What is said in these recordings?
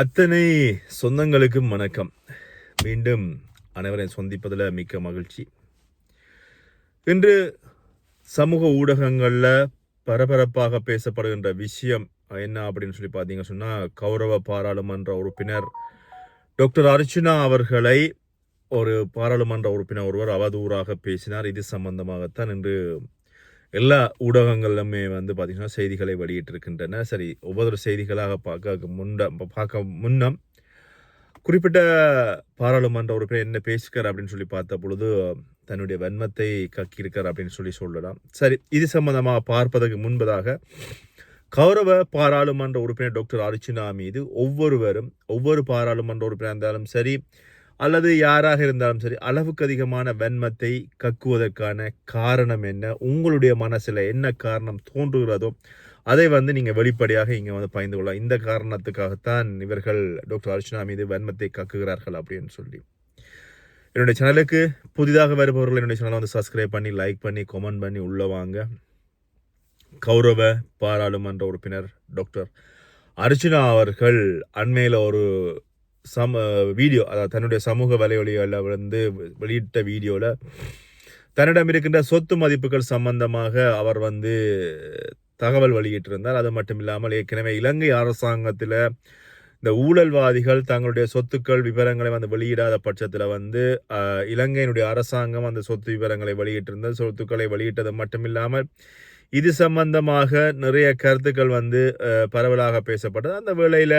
அத்தனை சொந்தங்களுக்கும் வணக்கம். மீண்டும் அனைவரையும் சந்திப்பதில் மிக்க மகிழ்ச்சி. இன்று சமூக ஊடகங்களில் பரபரப்பாக பேசப்படுகின்ற விஷயம் என்ன அப்படின்னு சொல்லி பார்த்தீங்க சொன்னால் கௌரவ பாராளுமன்ற உறுப்பினர் டாக்டர் அர்ச்சுனா அவர்களை ஒரு பாராளுமன்ற உறுப்பினர் ஒருவர் அவதூறாக பேசினார். இது சம்பந்தமாகத்தான் இன்று எல்லா ஊடகங்களிலுமே வந்து பார்த்திங்கன்னா செய்திகளை வெளியிட்டிருக்கின்றன. சரி ஒவ்வொரு செய்திகளாக பார்க்க முன்ன பார்க்க முன்னம் குறிப்பிட்ட பாராளுமன்ற உறுப்பினர் என்ன பேசுகிறார் அப்படின்னு சொல்லி பார்த்த பொழுது தன்னுடைய வன்மத்தை கக்கியிருக்கார் அப்படின்னு சொல்லி சொல்லலாம். சரி இது சம்பந்தமாக பார்ப்பதற்கு முன்பதாக கௌரவ பாராளுமன்ற உறுப்பினர் டாக்டர் அர்ச்சுனா மீது ஒவ்வொருவரும் ஒவ்வொரு பாராளுமன்ற உறுப்பினர் இருந்தாலும் சரி அல்லது யாராக இருந்தாலும் சரி அளவுக்கு அதிகமான வன்மத்தை கக்குவதற்கான காரணம் என்ன உங்களுடைய மனசில் என்ன காரணம் தோன்றுகிறதோ அதை வந்து நீங்கள் வெளிப்படையாக இங்கே வந்து பயந்து கொள்ளலாம். இந்த காரணத்துக்காகத்தான் இவர்கள் டாக்டர் அர்ச்சனா மீது வன்மத்தை கக்குகிறார்கள் அப்படின்னு சொல்லி. என்னுடைய சேனலுக்கு புதிதாக வருபவர்கள் என்னுடைய சேனலை வந்து சப்ஸ்கிரைப் பண்ணி லைக் பண்ணி கமெண்ட் பண்ணி உள்ள வாங்க. கௌரவ பாராளுமன்ற உறுப்பினர் டாக்டர் அர்ச்சனா அவர்கள் அண்மையில் ஒரு சம வீடியோ அதாவது தன்னுடைய சமூக வலைவலிகளில் வந்து வெளியிட்ட வீடியோவில் தன்னிடம் இருக்கின்ற சொத்து மதிப்புகள் சம்பந்தமாக அவர் வந்து தகவல் வெளியிட்டிருந்தார். அது மட்டும் இல்லாமல் ஏற்கனவே இலங்கை அரசாங்கத்தில் இந்த ஊழல்வாதிகள் தங்களுடைய சொத்துக்கள் விவரங்களை வந்து வெளியிடாத பட்சத்தில் வந்து இலங்கையினுடைய அரசாங்கம் அந்த சொத்து விவரங்களை வெளியிட்டிருந்தது. சொத்துக்களை வெளியிட்டது மட்டும் இல்லாமல் இது சம்பந்தமாக நிறைய கருத்துக்கள் வந்து பரவலாக பேசப்பட்டது. அந்த வேளையில்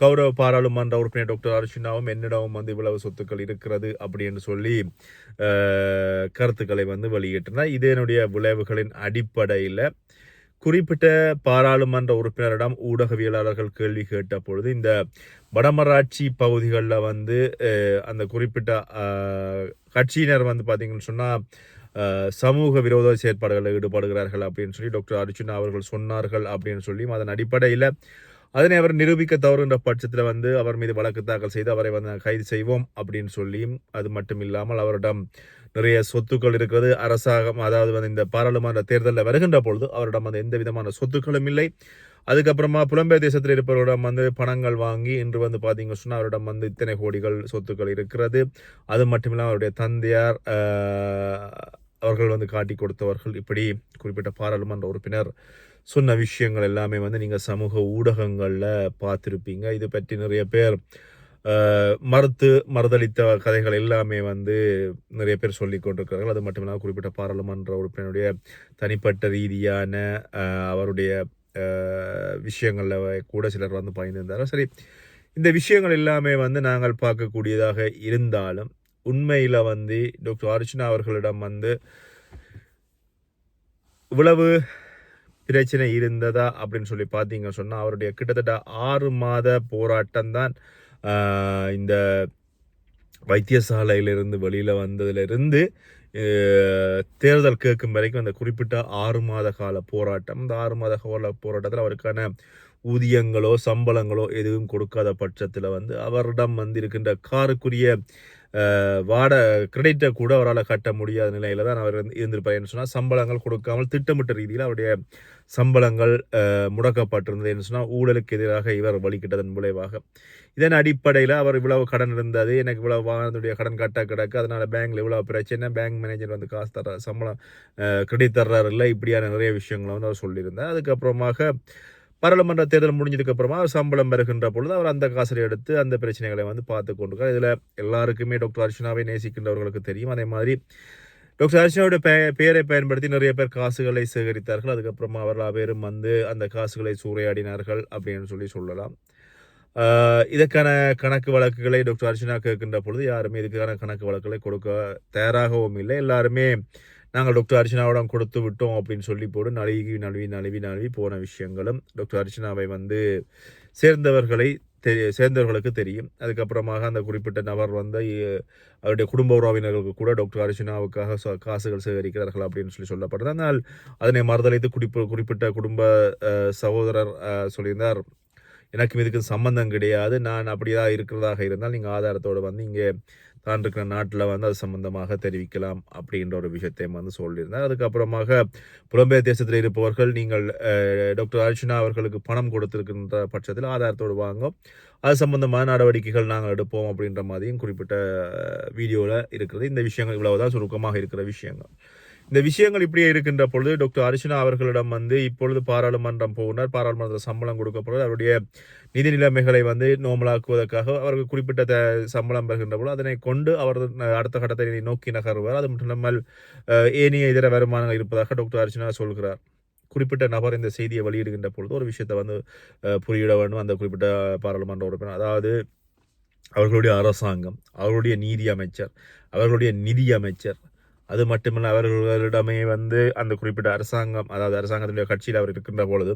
கௌரவ பாராளுமன்ற உறுப்பினர் டாக்டர் அர்ச்சுனாவும் என்னிடமும் வந்து இவ்வளவு சொத்துக்கள் இருக்கிறது அப்படின்னு சொல்லி கருத்துக்களை வந்து வெளியிட்டனர். என்னுடைய விளைவுகளின் அடிப்படையில் குறிப்பிட்ட பாராளுமன்ற உறுப்பினரிடம் ஊடகவியலாளர்கள் கேள்வி கேட்ட பொழுது இந்த வடமராட்சி பகுதிகளில் வந்து அந்த குறிப்பிட்ட கட்சியினர் வந்து பார்த்தீங்கன்னு சொன்னால் சமூக விரோத செயற்பாடுகளில் ஈடுபடுகிறார்கள் அப்படின்னு சொல்லி டாக்டர் அர்ஜுனா அவர்கள் சொன்னார்கள் அப்படின்னு சொல்லியும் அதன் அடிப்படையில் அதனை அவர் நிரூபிக்க தவறுகின்ற பட்சத்தில் வந்து அவர் மீது வழக்கு தாக்கல் செய்து அவரை வந்து கைது செய்வோம் அப்படின்னு சொல்லியும் அது மட்டும் இல்லாமல் அவரிடம் நிறைய சொத்துக்கள் இருக்கிறது. அரசாங்கம் அதாவது வந்து இந்த பாராளுமன்ற தேர்தலில் வருகின்ற பொழுது அவரிடம் அந்த எந்த விதமான சொத்துக்களும் இல்லை. அதுக்கப்புறமா புலம்பெயர் தேசத்தில் இருப்பவரிடம் வந்து பணங்கள் வாங்கி இன்று வந்து பார்த்தீங்க சொன்னால் அவரிடம் வந்து இத்தனை கோடிகள் சொத்துக்கள் இருக்கிறது. அது மட்டும் இல்லாமல் அவருடைய தந்தையார் அவர்கள் வந்து காட்டி கொடுத்தவர்கள். இப்படி குறிப்பிட்ட பாராளுமன்ற உறுப்பினர் சொன்ன விஷயங்கள் எல்லாமே வந்து நீங்கள் சமூக ஊடகங்களில் பார்த்துருப்பீங்க. இது பற்றி நிறைய பேர் மறுத்து மறுதளித்த கதைகள் எல்லாமே வந்து நிறைய பேர் சொல்லி கொண்டிருக்கிறார்கள். அது மட்டும் இல்லாமல் குறிப்பிட்ட பாராளுமன்ற உறுப்பினருடைய தனிப்பட்ட ரீதியான அவருடைய விஷயங்களில் கூட சிலர் வந்து பயந்துருந்தாலும் சரி இந்த விஷயங்கள் எல்லாமே வந்து நாங்கள் பார்க்கக்கூடியதாக இருந்தாலும் உண்மையில் வந்து டாக்டர் அர்ச்சனா அவர்களிடம் வந்து இவ்வளவு பிரச்சனை இருந்ததா அப்படின்னு சொல்லி பார்த்தீங்க சொன்னால் அவருடைய கிட்டத்தட்ட ஆறு மாத போராட்டம் தான் இந்த வைத்தியசாலையிலிருந்து வெளியில் வந்ததிலிருந்து தேர்தல் கேட்கும் வரைக்கும் அந்த குறிப்பிட்ட ஆறு மாத கால போராட்டம் இந்த ஆறு மாத கால போராட்டத்தில் அவருக்கான ஊதியங்களோ சம்பளங்களோ எதுவும் கொடுக்காத பட்சத்தில் வந்து அவரிடம் வந்து இருக்கின்ற காருக்குரிய வாட கிரெடிட்டை கூட அவரால் கட்ட முடியாத நிலையில் தான் அவர் இருந்து- இருந்திருப்பார் சொன்னால் சம்பளங்கள் கொடுக்காமல் திட்டமிட்ட ரீதியில் அவருடைய சம்பளங்கள் முடக்கப்பட்டிருந்தது என்று சொன்னால் ஊழலுக்கு எதிராக இவர் வழிகிட்டதன் விளைவாக இதன் அடிப்படையில் அவர் இவ்வளவு கடன் இருந்தது எனக்கு இவ்வளவு வாகனத்துடைய கடன் கட்ட கிடக்கு அதனால் பேங்கில் இவ்வளவு பிரச்சனை பேங்க் மேனேஜர் வந்து காசு தர்ற சம்பளம் கிரெடிட் தர்றாரு இல்லை இப்படியான நிறைய விஷயங்களை வந்து அவர் சொல்லியிருந்தார். அதுக்கப்புறமாக பாராளுமன்ற தேர்தல் முடிஞ்சதுக்கு அப்புறமா அவர் சம்பளம் பெறுகின்ற பொழுது அவர் அந்த காசை எடுத்து அந்த பிரச்சனைகளை வந்து பார்த்து கொண்டிருக்கார். இதில் எல்லாருக்குமே டாக்டர் அர்ச்சனாவை நேசிக்கின்றவர்களுக்கு தெரியும். அதே மாதிரி டாக்டர் அர்ச்சனாவோட பே பெயரை பயன்படுத்தி நிறைய பேர் காசுகளை சேகரித்தார்கள். அதுக்கப்புறமா அவர்கள் பேரும் வந்து அந்த காசுகளை சூறையாடினார்கள் அப்படின்னு சொல்லி சொல்லலாம். இதற்கான கணக்கு வழக்குகளை டாக்டர் அர்ச்சனா கேட்கின்ற பொழுது யாருமே இதுக்கான கணக்கு வழக்குகளை கொடுக்க தயாராகவும் இல்லை. எல்லாருமே நாங்கள் டாக்டர் அர்ச்சனாவிடம் கொடுத்து விட்டோம் அப்படின்னு சொல்லி போட்டு நழுவி நழுவி நழுவி நழுவி போன விஷயங்களும் டாக்டர் அர்ச்சனாவை வந்து சேர்ந்தவர்களை தெரிய சேர்ந்தவர்களுக்கு தெரியும். அதுக்கப்புறமாக அந்த குறிப்பிட்ட நபர் வந்து அவருடைய குடும்ப உறவினர்களுக்கு கூட டாக்டர் அர்ச்சனாவுக்காக ச- காசுகள் சேகரிக்கிறார்கள் அப்படின்னு சொல்லி சொல்லப்படுது. ஆனால் அதனை மறுதளித்து குறிப்பு குறிப்பிட்ட குடும்ப சகோதரர் சொல்லியிருந்தார் எனக்கும் இதுக்கு சம்பந்தம் கிடையாது. நான் அப்படியா இருக்கிறதாக இருந்தால் நீங்கள் ஆதாரத்தோடு வந்து இங்கே தான் இருக்கிற நாட்டில் வந்து அது சம்பந்தமாக தெரிவிக்கலாம் அப்படின்ற ஒரு விஷயத்தையும் வந்து சொல்லியிருந்தார். அதுக்கப்புறமாக புலம்பெயர் தேசத்தில் இருப்பவர்கள் நீங்கள் டாக்டர் அர்ச்சனா அவர்களுக்கு பணம் கொடுத்துருக்கின்ற பட்சத்தில் ஆதாரத்தோடு வாங்க அது சம்பந்தமான நடவடிக்கைகள் நாங்கள் எடுப்போம் அப்படின்ற மாதிரியும் குறிப்பிட்ட வீடியோவில் இருக்கிறது. இந்த விஷயங்கள் இவ்வளவுதான் சுருக்கமாக இருக்கிற விஷயங்கள். இந்த விஷயங்கள் இப்படியே இருக்கின்ற பொழுது டாக்டர் அர்ச்சனா அவர்களிடம் வந்து இப்பொழுது பாராளுமன்றம் போகிறார் பாராளுமன்றத்தில் சம்பளம் கொடுக்கப்படுவது அவருடைய நிதி நிலைமைகளை வந்து நோமலாக்குவதற்காக அவருக்கு குறிப்பிட்ட த- சம்பளம் பெறுகின்ற பொழுது அதனை கொண்டு அவர் அடுத்த கட்டத்தை நோக்கி நகர்வார். அது மட்டும் இல்லாமல் ஏனைய இதர வருமானங்கள் இருப்பதாக டாக்டர் அர்ச்சனா சொல்கிறார். குறிப்பிட்ட நபர் இந்த செய்தியை வெளியிடுகின்ற பொழுது ஒரு விஷயத்தை வந்து புரியிட வேண்டும். அந்த குறிப்பிட்ட பாராளுமன்ற உறுப்பினர் அதாவது அவர்களுடைய அரசாங்கம் அவர்களுடைய நீதி அமைச்சர் அவர்களுடைய நிதி அமைச்சர் அது மட்டுமல்ல அவர்களிடமே வந்து அந்த குறிப்பிட்ட அரசாங்கம் அதாவது அரசாங்கத்தினுடைய கட்சியில் அவர் இருக்கின்ற பொழுது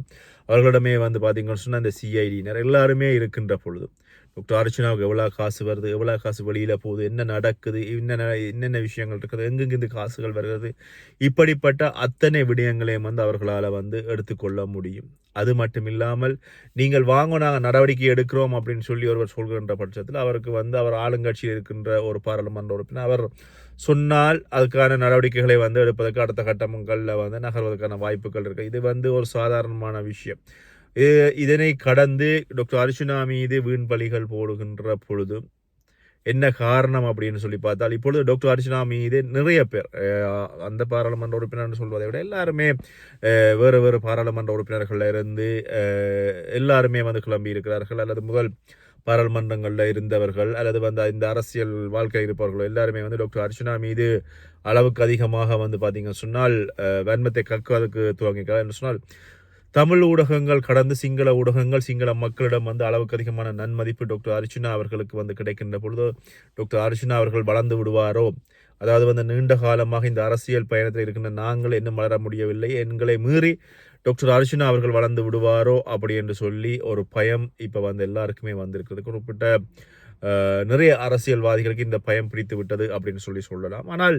அவர்களிடமே வந்து பார்த்தீங்கன்னு சொன்னால் இந்த சிஐடியினர் எல்லாருமே இருக்கின்ற பொழுது டாக்டர் அர்ச்சனாவுக்கு எவ்வளோ காசு வருது எவ்வளோ காசு வெளியில் போகுது என்ன நடக்குது என்னென்ன என்னென்ன விஷயங்கள் இருக்குது எங்கெங்கிருந்து காசுகள் வருகிறது இப்படிப்பட்ட அத்தனை விடயங்களையும் வந்து அவர்களால் வந்து எடுத்துக்கொள்ள முடியும். அது மட்டும் இல்லாமல் நீங்கள் வாங்க நாங்கள் நடவடிக்கை எடுக்கிறோம் அப்படின்னு சொல்லி ஒருவர் சொல்கின்ற பட்சத்தில் அவருக்கு வந்து அவர் ஆளுங்கட்சியில் இருக்கின்ற ஒரு பாராளுமன்ற உறுப்பினர் அவர் சொன்னால் அதுக்கான நடவடிக்கைகளை வந்து எடுப்பதற்கு அடுத்த கட்டங்களில் வந்து நகர்வதற்கான வாய்ப்புகள் இருக்குது இது வந்து ஒரு சாதாரணமான விஷயம். இது- இதனை கடந்து டாக்டர் அர்ஜுனா மீது வீண் பலிகள் போடுகின்ற பொழுது என்ன காரணம் அப்படின்னு சொல்லி பார்த்தால் இப்பொழுது டாக்டர் அர்ச்சனா மீது நிறைய பேர் அந்த பாராளுமன்ற உறுப்பினர் சொல்வதை விட எல்லாருமே வேறு வேறு பாராளுமன்ற உறுப்பினர்களில் இருந்து எல்லாருமே வந்து கிளம்பி இருக்கிறார்கள் அல்லது முதல் பாராளுமன்றங்களில் இருந்தவர்கள் அல்லது வந்து இந்த அரசியல் வாழ்க்கை இருப்பவர்களோ எல்லாருமே வந்து டாக்டர் அர்ச்சனா மீது அளவுக்கு அதிகமாக வந்து பார்த்தீங்கன்னு சொன்னால் வன்மத்தை கக்குவதற்கு துவங்கிக்கிறார் என்று சொன்னால் தமிழ் ஊடகங்கள் கடந்து சிங்கள ஊடகங்கள் சிங்கள மக்களிடம் வந்து அளவுக்கு அதிகமான நன்மதிப்பு டாக்டர் அர்ச்சுனா அவர்களுக்கு வந்து கிடைக்கின்ற பொழுது டாக்டர் அர்ச்சுனா அவர்கள் வளர்ந்து விடுவாரோ? அதாவது வந்து நீண்ட காலமாக இந்த அரசியல் பயணத்தில் இருக்கின்ற நாங்கள் இன்னும் வளர முடியவில்லை. எங்களை மீறி டாக்டர் அர்ஜுனா அவர்கள் வளர்ந்து விடுவாரோ அப்படி என்று சொல்லி ஒரு பயம் இப்போ வந்து எல்லாருக்குமே வந்திருக்கிறது குறிப்பிட்ட நிறைய அரசியல்வாதிகளுக்கு இந்த பயம் பிடித்து விட்டது அப்படின்னு சொல்லி சொல்லலாம். ஆனால்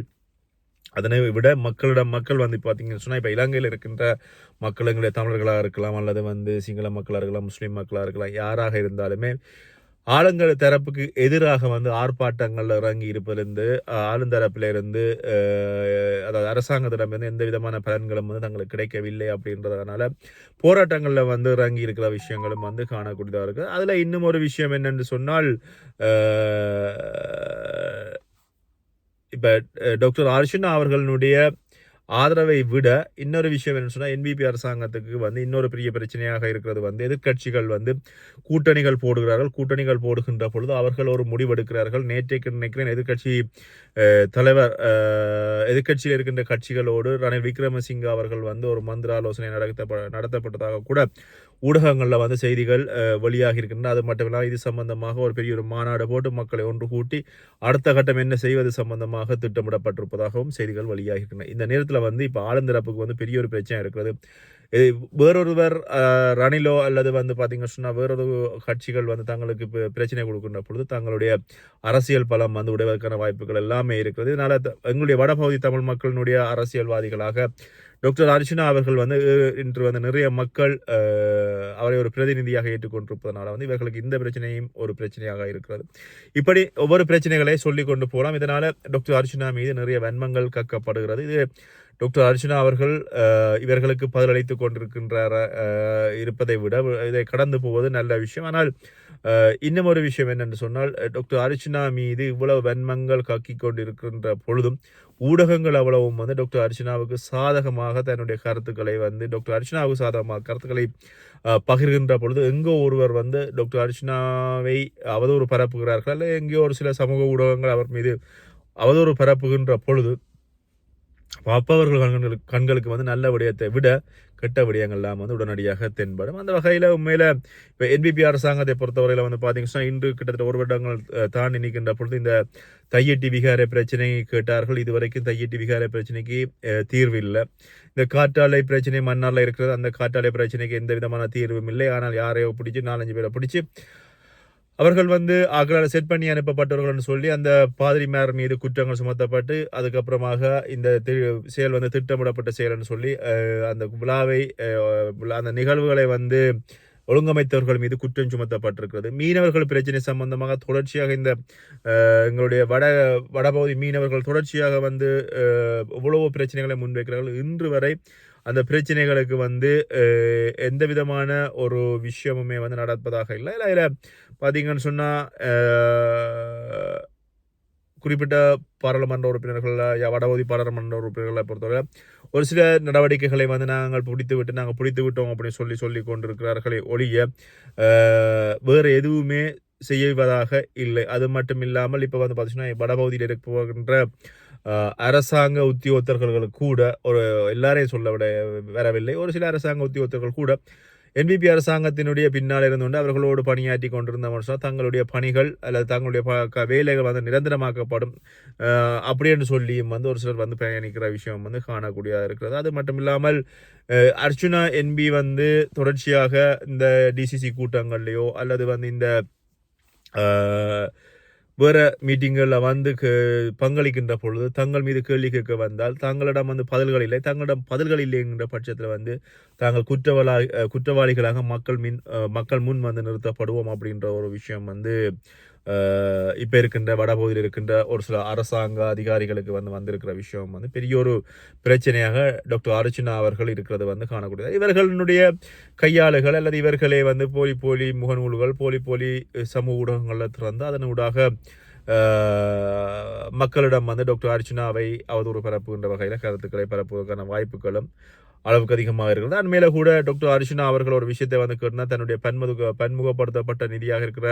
அதனை விட மக்களிடம் மக்கள் வந்து பார்த்தீங்கன்னு சொன்னால் இப்போ இலங்கையில் இருக்கின்ற மக்கள் எங்களுடைய தமிழர்களாக இருக்கலாம் அல்லது வந்து சிங்கள மக்களாக இருக்கலாம் முஸ்லீம் மக்களாக இருக்கலாம் யாராக இருந்தாலுமே ஆளுங்கல் தரப்புக்கு எதிராக வந்து ஆர்ப்பாட்டங்களில் இறங்கி இருப்பதிலிருந்து ஆளுந்தரப்பிலிருந்து இருந்து அதாவது அரசாங்கத்திடமிருந்து எந்த விதமான பலன்களும் வந்து தங்களுக்கு கிடைக்கவில்லை அப்படின்றதுனால போராட்டங்களில் வந்து இறங்கி இருக்கிற விஷயங்களும் வந்து காணக்கூடியதாக இருக்குது அதில் இன்னும் ஒரு விஷயம் என்னென்று சொன்னால் இப்போ டாக்டர் அர்ஷனா அவர்களுடைய ஆதரவை விட இன்னொரு விஷயம் என்னன்னு சொன்னால் என்பிபி அரசாங்கத்துக்கு வந்து இன்னொரு பெரிய பிரச்சனையாக இருக்கிறது வந்து எதிர்க்கட்சிகள் வந்து கூட்டணிகள் போடுகிறார்கள். கூட்டணிகள் போடுகின்ற பொழுது அவர்கள் ஒரு முடிவெடுக்கிறார்கள். நேற்றைக்கு நினைக்கிறேன் எதிர்க்கட்சி தலைவர் எதிர்கட்சியில் இருக்கின்ற கட்சிகளோடு ரணில் விக்ரமசிங்க அவர்கள் வந்து ஒரு மந்திர ஆலோசனை நடத்த நடத்தப்பட்டதாக கூட ஊடகங்களில் வந்து செய்திகள் வெளியாக இருக்கின்றன. அது மட்டும் இல்லாமல் இது சம்பந்தமாக ஒரு பெரிய ஒரு மாநாடு போட்டு மக்களை ஒன்று கூட்டி அடுத்த கட்டம் என்ன செய்வது சம்பந்தமாக திட்டமிடப்பட்டிருப்பதாகவும் செய்திகள் வெளியாக இருக்கின்றன இந்த நேரத்தில் வந்து இப்போ ஆளுந்தரப்புக்கு வந்து பெரிய ஒரு பிரச்சனை இருக்கிறது. இது வேறொருவர் ரணிலோ அல்லது வந்து பார்த்தீங்கன்னு சொன்னால் வேறொரு கட்சிகள் வந்து தங்களுக்கு இப்போ பிரச்சனை கொடுக்கின்ற பொழுது தங்களுடைய அரசியல் பலம் வந்து உடைவதற்கான வாய்ப்புகள் எல்லாமே இருக்கிறது. இதனால் எங்களுடைய வடபகுதி தமிழ் மக்களினுடைய அரசியல்வாதிகளாக டாக்டர் அர்ச்சனா அவர்கள் வந்து இன்று வந்து நிறைய மக்கள் அவரை ஒரு பிரதிநிதியாக ஏற்றுக்கொண்டிருப்பதனால வந்து இவர்களுக்கு இந்த பிரச்சனையும் ஒரு பிரச்சனையாக இருக்கிறது. இப்படி ஒவ்வொரு பிரச்சனைகளை சொல்லி கொண்டு போகலாம் இதனால் டாக்டர் அர்ச்சனா மீது நிறைய வன்மங்கள் கக்கப்படுகிறது. இது டாக்டர் அர்ச்சனா அவர்கள் இவர்களுக்கு பதிலளித்துக் கொண்டிருக்கின்றார இருப்பதை விட இதை கடந்து போவது நல்ல விஷயம். ஆனால் இன்னும் ஒரு விஷயம் என்னென்று சொன்னால் டாக்டர் அர்ச்சனா மீது இவ்வளவு வன்மங்கள் கக்கிக் கொண்டிருக்கின்ற பொழுதும் ஊடகங்கள் அவ்வளவும் வந்து டாக்டர் அர்ச்சனாவுக்கு சாதகமாக தன்னுடைய கருத்துக்களை வந்து டாக்டர் அர்ச்சனாவுக்கு சாதகமாக கருத்துக்களை பகிர்கின்ற பொழுது எங்கோ ஒருவர் வந்து டாக்டர் அர்ச்சனாவை அவதூறு பரப்புகிறார்கள். அல்ல எங்கேயோ ஒரு சில சமூக ஊடகங்கள் அவர் மீது அவதூறு பரப்புகின்ற பொழுது அப்பவர்கள் கண்களுக்கு கண்களுக்கு வந்து நல்ல விடயத்தை விட கெட்ட விடயங்கள்லாம் வந்து உடனடியாக தென்படும். அந்த வகையில் உண்மையில் இப்போ என்பிபி அரசாங்கத்தை பொறுத்தவரையில் வந்து பார்த்தீங்கன்னா இன்று கிட்டத்தட்ட ஒரு வருடங்கள் தாண்டி நிற்கின்ற பொழுது இந்த தையட்டி விகார பிரச்சனை கேட்டார்கள். இதுவரைக்கும் தையட்டி விகார பிரச்சனைக்கு தீர்வு இல்லை இந்த காற்றாலை பிரச்சனை மண்ணால் இருக்கிறது. அந்த காற்றாலை பிரச்சனைக்கு எந்த விதமான தீர்வும் இல்லை. ஆனால் யாரையோ பிடிச்சி நாலஞ்சு பேரை பிடிச்சி அவர்கள் வந்து ஆக்களால் செட் பண்ணி அனுப்பப்பட்டவர்கள்னு சொல்லி அந்த பாதிரிமார் மீது குற்றங்கள் சுமத்தப்பட்டு அதுக்கப்புறமாக இந்த தி- செயல் வந்து திட்டமிடப்பட்ட செயல்னு சொல்லி அந்த விழாவை அந்த நிகழ்வுகளை வந்து ஒழுங்கமைத்தவர்கள் மீது குற்றம் சுமத்தப்பட்டிருக்கிறது. மீனவர்கள் பிரச்சனை சம்பந்தமாக தொடர்ச்சியாக இந்த எங்களுடைய வட வடபகுதி மீனவர்கள் தொடர்ச்சியாக வந்து இவ்வளவு பிரச்சனைகளை முன்வைக்கிறார்கள். இன்று வரை அந்த பிரச்சனைகளுக்கு வந்து எந்த விதமான ஒரு விஷயமுமே வந்து நடப்பதாக இல்லை. இல்லை இல்லை. பார்த்தீங்கன்னு சொன்னால் குறிப்பிட்ட பாராளுமன்ற உறுப்பினர்களில் யா- வடபகுதி பாராளுமன்ற உறுப்பினர்களை பொறுத்தவரை ஒரு சில நடவடிக்கைகளை வந்து நாங்கள் பிடித்து விட்டு நாங்கள் பிடித்து விட்டோம் அப்படின்னு சொல்லி சொல்லி கொண்டிருக்கிறார்களே ஒழிய வேறு எதுவுமே செய்வதாக இல்லை. அது மட்டும் இல்லாமல் இப்போ வந்து பார்த்தீங்கன்னா வடபகுதியில் இருக்கின்ற அரசாங்க உத்தியோகத்தர்கள் கூட ஒரு எல்லாரையும் சொல்ல விட வரவில்லை. ஒரு சில அரசாங்க உத்தியோகத்தர்கள் கூட என்பிபி அரசாங்கத்தினுடைய பின்னால் இருந்து கொண்டு அவர்களோடு பணியாற்றி கொண்டிருந்த மனுஷன் தங்களுடைய பணிகள் அல்லது தங்களுடைய ப- க- வேலைகள் வந்து நிரந்தரமாக்கப்படும் அப்படின்னு அப்படி என்று சொல்லியும் வந்து ஒரு சிலர் வந்து பயணிக்கிற விஷயம் வந்து காணக்கூடியதாக இருக்கிறது. அது மட்டும் இல்லாமல் அர்ச்சுனா என்பி வந்து தொடர்ச்சியாக இந்த டிசிசி கூட்டங்கள்லையோ அல்லது வந்து இந்த வேற மீட்டிங்களில் வந்து க- பங்களிக்கின்ற பொழுது தங்கள் மீது கேள்வி கேட்க வந்தால் தங்களிடம் வந்து பதில்கள் இல்லை. தங்களிடம் பதில்கள் இல்லைங்கிற பட்சத்தில் வந்து தாங்கள் குற்றவாளி குற்றவாளிகளாக மக்கள் மின் மக்கள் முன் வந்து நிறுத்தப்படுவோம் அப்படின்ற ஒரு விஷயம் வந்து இப்போ இருக்கின்ற வடபகுதியில் இருக்கின்ற ஒரு சில அரசாங்க அதிகாரிகளுக்கு வந்து வந்திருக்கிற விஷயம் வந்து பெரிய ஒரு பிரச்சனையாக டாக்டர் அர்ச்சனா அவர்கள் இருக்கிறது வந்து காணக்கூடியது. இவர்களுடைய கையாளுகள் அல்லது இவர்களே வந்து போலி போலி முகநூல்கள் போலி போலி சமூக ஊடகங்களில் திறந்து அதனூடாக மக்களிடம் வந்து டாக்டர் அர்ச்சனாவை அவதூறு பரப்புகின்ற வகையில் கருத்துக்களை பரப்புவதற்கான வாய்ப்புகளும் அளவுக்கு அதிகமாக இருக்கிறது. அண்மையில் கூட டாக்டர் அர்ச்சுனா அவர்கள் ஒரு விஷயத்தை வந்து கேட்டினா தன்னுடைய பன்முக பன்முகப்படுத்தப்பட்ட நிதியாக இருக்கிற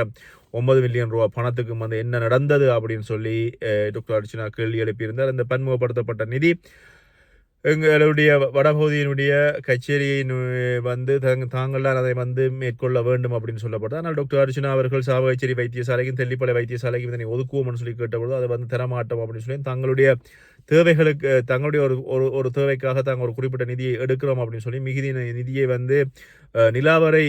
ஒன்பது மில்லியன் ரூபா பணத்துக்கு வந்து என்ன நடந்தது அப்படின்னு சொல்லி டாக்டர் அர்ச்சுனா கேள்வி எழுப்பியிருந்தார். அந்த பன்முகப்படுத்தப்பட்ட நிதி எங்களுடைய வடபகுதியினுடைய கச்சேரியை வந்து தங் தாங்கள்தான் அதை வந்து மேற்கொள்ள வேண்டும் அப்படின்னு சொல்லப்பட்டது. ஆனால் டாக்டர் அர்ஜுனா அவர்கள் சாவகச்சேரி வைத்தியசாலைக்கும் தெல்லிப்பளை வைத்தியசாலைக்கும் இதனை ஒதுக்குவோம்னு சொல்லி கேட்டபொழுது அதை வந்து தரமாட்டோம் அப்படின்னு சொல்லி தங்களுடைய தேவைகளுக்கு தங்களுடைய ஒரு ஒரு ஒரு தேவைக்காக தாங்கள் ஒரு குறிப்பிட்ட நிதியை எடுக்கிறோம் அப்படின்னு சொல்லி மிகுதி நிதியை வந்து நிலாவரை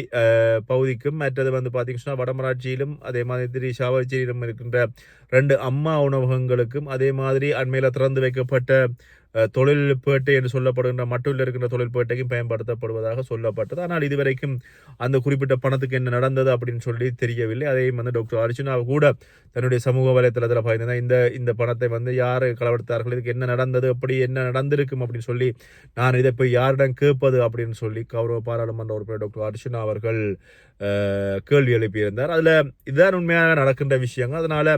பகுதிக்கும் மற்றது வந்து பார்த்தீங்கன்னா வடமராட்சியிலும் அதே மாதிரி சாவகச்சேரியிலும் இருக்கின்ற ரெண்டு அம்மா உணவகங்களுக்கும் அதே மாதிரி அண்மையில் திறந்து வைக்கப்பட்ட தொழில்பேட்டை என்று சொல்லப்படுகின்ற மட்டுள்ள இருக்கின்ற தொழில்பேட்டைக்கும் பயன்படுத்தப்படுவதாக சொல்லப்பட்டது. ஆனால் இதுவரைக்கும் அந்த குறிப்பிட்ட பணத்துக்கு என்ன நடந்தது அப்படின்னு சொல்லி தெரியவில்லை. அதையும் வந்து டாக்டர் அர்ஜுனா கூட தன்னுடைய சமூக வலைத்தளத்தில் பயந்து இந்த இந்த பணத்தை வந்து யார் களவெடுத்தார்கள்? இதுக்கு என்ன நடந்தது? அப்படி என்ன நடந்திருக்கும் அப்படின்னு சொல்லி நான் இதை போய் யாரிடம் கேட்பது அப்படின்னு சொல்லி கௌரவ பாராளுமன்ற உறுப்பினர் டாக்டர் அர்ஜுனா அவர்கள் கேள்வி எழுப்பியிருந்தார். அதில் இதுதான் உண்மையாக நடக்கின்ற விஷயங்கள். அதனால்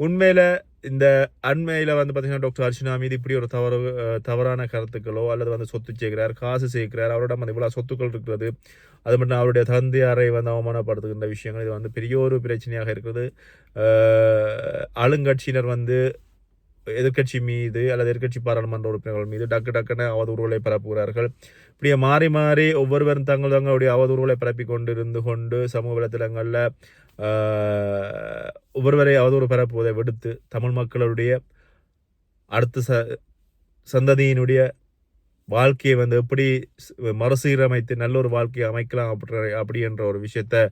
உண்மையில் இந்த அண்மையில் வந்து பார்த்தீங்கன்னா டாக்டர் அர்ச்சனா மீது இப்படி ஒரு தவறு தவறான கருத்துக்களோ அல்லது வந்து சொத்து சேர்க்கிறார் காசு சேர்க்கிறார் அவரோட வந்து இவ்வளோ சொத்துக்கள் இருக்கிறது அது மட்டும் அவருடைய தந்தையாரை வந்து அவமானப்படுத்துகின்ற விஷயங்கள் இது வந்து பெரிய ஒரு பிரச்சனையாக இருக்கிறது. ஆளுங்கட்சியினர் வந்து எதிர்க்கட்சி மீது அல்லது எதிர்க்கட்சி பாராளுமன்ற உறுப்பினர்கள் மீது டக்கு டக்குன்னு அவதூறுகளை பரப்புகிறார்கள். இப்படியே மாறி மாறி ஒவ்வொருவரும் தங்கள் தங்களுடைய அவதூறுகளை பரப்பி கொண்டு இருந்து கொண்டு சமூக வலைத்தளங்களில் ஒவ்வொருவரை அவதூறு பரப்புவதை விடுத்து தமிழ் மக்களுடைய அடுத்த ச சந்ததியினுடைய வாழ்க்கையை வந்து எப்படி மறுசீரமைத்து நல்ல ஒரு வாழ்க்கையை அமைக்கலாம் அப்படி அப்படி என்ற ஒரு விஷயத்தை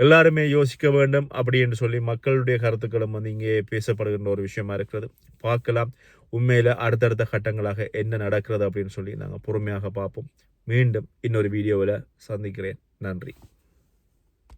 எல்லாருமே யோசிக்க வேண்டும் அப்படி என்று சொல்லி மக்களுடைய கருத்துக்களும் வந்து இங்கே பேசப்படுகின்ற ஒரு விஷயமா இருக்கிறது. பார்க்கலாம். உண்மையில் அடுத்தடுத்த கட்டங்களாக என்ன நடக்கிறது அப்படின்னு சொல்லி நாங்கள் பொறுமையாக பார்ப்போம். மீண்டும் இன்னொரு வீடியோவில் சந்திக்கிறேன். நன்றி.